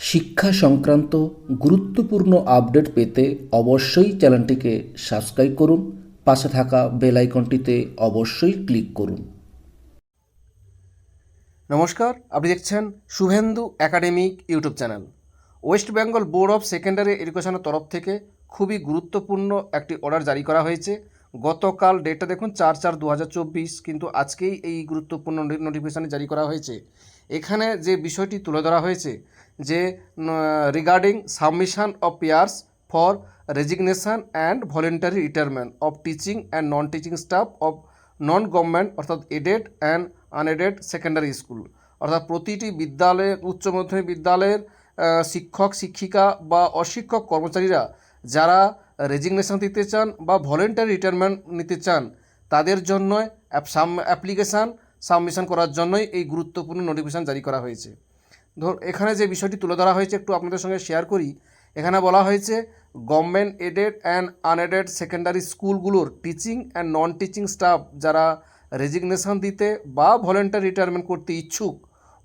শিক্ষা সংক্রান্ত গুরুত্বপূর্ণ আপডেট পেতে অবশ্যই চ্যানেলটিকে সাবস্ক্রাইব করুন, পাশে থাকা বেল আইকনটিতে অবশ্যই ক্লিক করুন। নমস্কার, আপনি দেখছেন Shubhendu academic YouTube channel. West Bengal board of secondary এডুকেশনের তরফ থেকে খুবই গুরুত্বপূর্ণ একটি অর্ডার জারি করা হয়েছে। গতকাল ডেটটা দেখুন চার চার দু কিন্তু আজকেই এই গুরুত্বপূর্ণ নোটিফিকেশান জারি করা হয়েছে। এখানে যে বিষয়টি তুলে ধরা হয়েছে, যে regarding submission of papers for resignation and voluntary retirement of teaching and non teaching staff of non government অর্থাৎ aided and unaided secondary school অর্থাৎ প্রতিটি বিদ্যালয়ে, উচ্চ মাধ্যমিক বিদ্যালয়ের শিক্ষক, শিক্ষিকা বা অশিক্ষক কর্মচারীরা যারা রেজিগনেশন দিতে চান বা ভলেন্টারি রিটায়ারমেন্ট নিতে চান, তাদের জন্য অ্যাপ্লিকেশান সাবমিশন করার জন্যই এই গুরুত্বপূর্ণ নোটিফিকেশান জারি করা হয়েছে। ধর, এখানে যে বিষয়টি তুলে ধরা হয়েছে, একটু আপনাদের সঙ্গে শেয়ার করি। এখানে বলা হয়েছে, government aided and unaided secondary স্কুলগুলোর teaching and non teaching staff যারা রেজিগনেশন দিতে বা ভলেন্টারি রিটায়ারমেন্ট করতে ইচ্ছুক,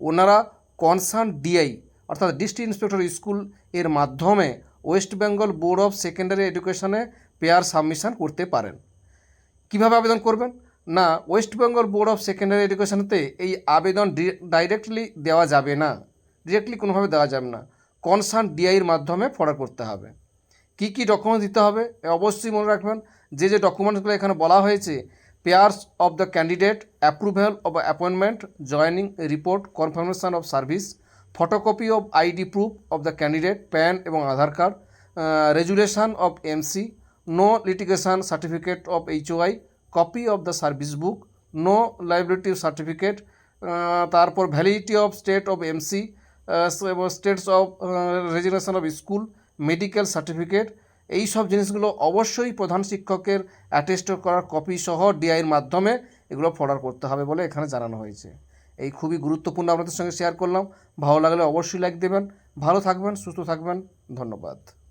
ওনারা কনসার্ন ডিআই, অর্থাৎ ডিস্ট্রিক্ট ইন্সপেক্টর স্কুলের মাধ্যমে West Bengal board of secondary এডুকেশনে paper submission করতে পারেন। কীভাবে আবেদন করবেন? না, West Bengal board of secondary এডুকেশনেতে এই আবেদন ডাইরেক্টলি দেওয়া যাবে না। ডিরেক্টলি কোনোভাবে দেওয়া যাবে না। কনসার্ন ডিআইয়ের মাধ্যমে ফরওয়ার্ড করতে হবে। কী কী ডকুমেন্ট দিতে হবে? অবশ্যই মনে রাখবেন, যে যে ডকুমেন্টসগুলো এখানে বলা হয়েছে papers of the candidate approval of appointment joining report confirmation of service photocopy of ID proof of the candidate, PAN এবং Aadhaar card resolution of MC, no litigation certificate of HOI copy of the service book, no liability certificate তারপর validity of state of MC states of resignation of school, medical certificate, এই সব জিনিসগুলো অবশ্যই প্রধান শিক্ষকের attest করার copy সহ ডিআইয়ের মাধ্যমে এগুলো ফর্ডার করতে হবে বলে এখানে জানানো হয়েছে। এই খুবই গুরুত্বপূর্ণ আপনাদের সঙ্গে শেয়ার করলাম। ভালো লাগলে অবশ্যই লাইক দেবেন। ভালো থাকবেন, সুস্থ থাকবেন। ধন্যবাদ।